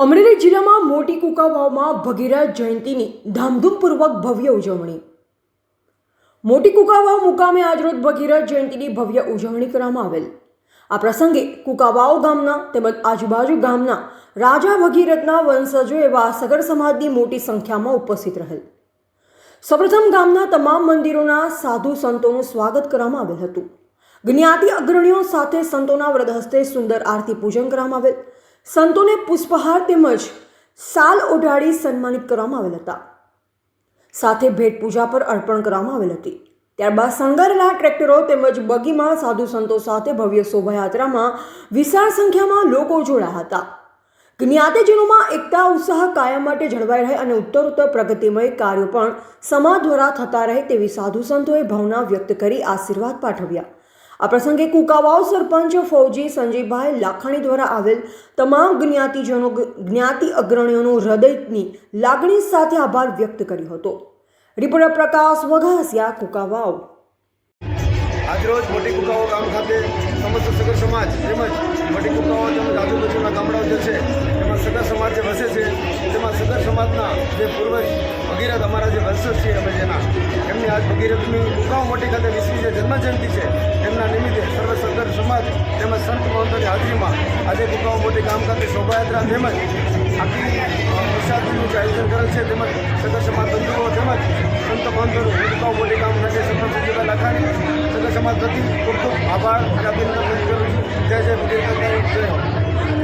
અમરેલી જિલ્લામાં મોટી કુકાવાવમાં ભગીરથ જયંતીની ધામધૂમપૂર્વક ભવ્ય ઉજવણી. મોટી કુકાવાવ મુકામે આજરોજ ભગીરથ જયંતીની ભવ્ય ઉજવણી કરવામાં આવેલ. આ પ્રસંગે કુકાવાવ ગામના તેમજ આજુબાજુ ગામના રાજા ભગીરથના વંશજો એવા સગર સમાજની મોટી સંખ્યામાં ઉપસ્થિત રહેલ. સૌપ્રથમ ગામના તમામ મંદિરોના સાધુ સંતોનું સ્વાગત કરવામાં આવેલ હતું. જ્ઞાતિ અગ્રણીઓ સાથે સંતોના વ્રત હસ્તે સુંદર આરતી પૂજન કરવામાં આવેલ. સંતોને પુષ્પહાર તેમજ સાલ ઓઢાડી સન્માનિત કરવામાં આવેલ હતા. સાથે ભેટ પૂજા પર અર્પણ કરવામાં આવેલ હતી. ત્યારબાદ શણગારેલા ટ્રેક્ટરો તેમજ બગીમાં સાધુ સંતો સાથે ભવ્ય શોભાયાત્રામાં વિશાળ સંખ્યામાં લોકો જોડાયા હતા. જ્ઞાતિજનોમાં એકતા, ઉત્સાહ કાયમ માટે જળવાઈ રહે અને ઉત્તરોત્તર પ્રગતિમય કાર્યો પણ સમાજ દ્વારા થતા રહે તેવી સાધુ સંતોએ ભાવના વ્યક્ત કરી આશીર્વાદ પાઠવ્યા. આ પ્રસંગે કુકાવાવ સરપંચ ફૌજી સંજયભાઈ લાખાણી દ્વારા આવેલ તમામ જ્ઞાતિજનો જ્ઞાતિ અગ્રણીઓનું હૃદયની લાગણી સાથે આભાર વ્યક્ત કર્યો હતો. રિપોર્ટર પ્રકાશ વઘાસિયા, કુકાવાવ. આજરોજ મોટી કુકાઓ ગામ ખાતે સમસ્ત સગર સમાજ તેમજ મોટી કુકાઓ તેમજ આજુબાજુના ગામડાઓ જે છે જે પૂર્વજ ભગીરથ અમારા જે વંશજ છે અમે જેના, એમની આજ ભગીરથની કુકાઓ મોટી ખાતે જે જન્મજયંતિ છે, એમના નિમિત્તે સર્વ સંતર સમાજ તેમજ સંત મહંતોની હાજરીમાં આજે કુકાઓ મોટી ગામ ખાતે શોભાયાત્રા તેમજ આખી પ્રસાદીનું જે આયોજન કરેલ છે તેમજ સગર સમાજ બંધુઓ તેમજ સંત મહંતોનું કુકાઓ મોટી ગામ ખાતે સરપંચ સંજયભાઈ લાખાણી સગર સમાજ પ્રતિ ખૂબ ખૂબ આભાર અને અભિનંદન.